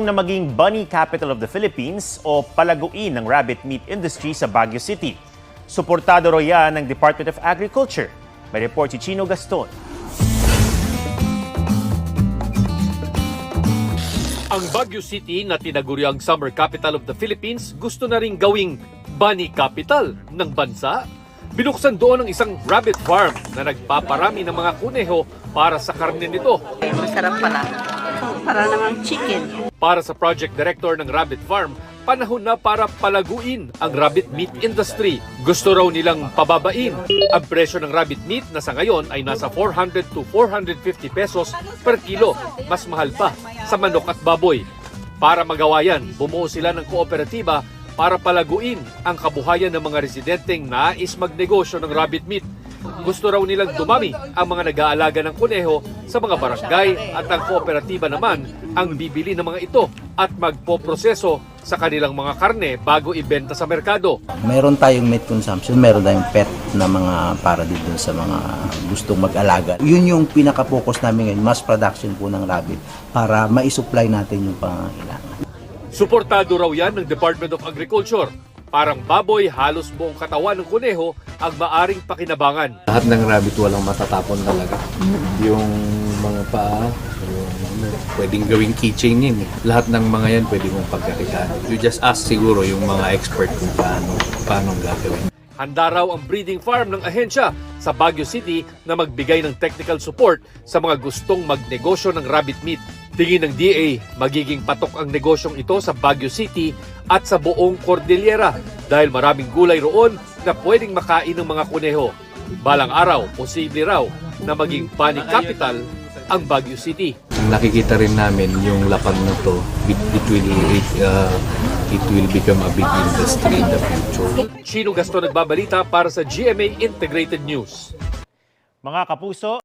na maging bunny capital of the Philippines o palaguin ng rabbit meat industry sa Baguio City. Suportado ro yan ng Department of Agriculture. May report si Chino Gaston. Ang Baguio City na tinaguriang summer capital of the Philippines gusto na rin gawing bunny capital ng bansa. Binuksan doon ang isang rabbit farm na nagpaparami ng mga kuneho para sa karne nito. Masarap pala. Para namang chicken. Para sa project director ng rabbit farm, panahon na para palaguin ang rabbit meat industry. Gusto raw nilang pababain ang presyo ng rabbit meat na sa ngayon ay nasa 400 to 450 pesos per kilo. Mas mahal pa sa manok at baboy. Para magawa yan, bumuo sila ng kooperatiba para palaguin ang kabuhayan ng mga residenteng nais magnegosyo ng rabbit meat. Gusto raw nilang dumami ang mga nag-aalaga ng kuneho sa mga barangay at ang kooperatiba naman ang bibili ng mga ito at magpoproseso sa kanilang mga karne bago ibenta sa merkado. Meron tayong meat consumption, meron tayong pet na mga para dito sa mga gustong mag-alaga. Yun yung pinaka-focus namin ngayon, mass production po ng rabbit para ma-supply natin yung pangangailangan. Suportado raw yan ng Department of Agriculture. Parang baboy, halos buong katawan ng kuneho ang maaring pakinabangan. Lahat ng rabbit walang matatapon talaga. Yung mga paa, pwedeng gawing keychain yun. eh. Lahat ng mga yan pwede mong pagkatikan. You just ask siguro yung mga expert kung paano, paano gagawin. Handa raw ang breeding farm ng ahensya sa Baguio City na magbigay ng technical support sa mga gustong magnegosyo ng rabbit meat. Tingin ng DA, magiging patok ang negosyong ito sa Baguio City at sa buong Cordillera dahil maraming gulay roon na pwedeng makain ng mga kuneho. Balang araw, posible raw na maging panic capital ang Baguio City. Nakikita rin namin yung lapang na to, it, it will it, uh, it will become a big industry in the future. Chino Gaston nagbabalita para sa GMA Integrated News. Mga kapuso,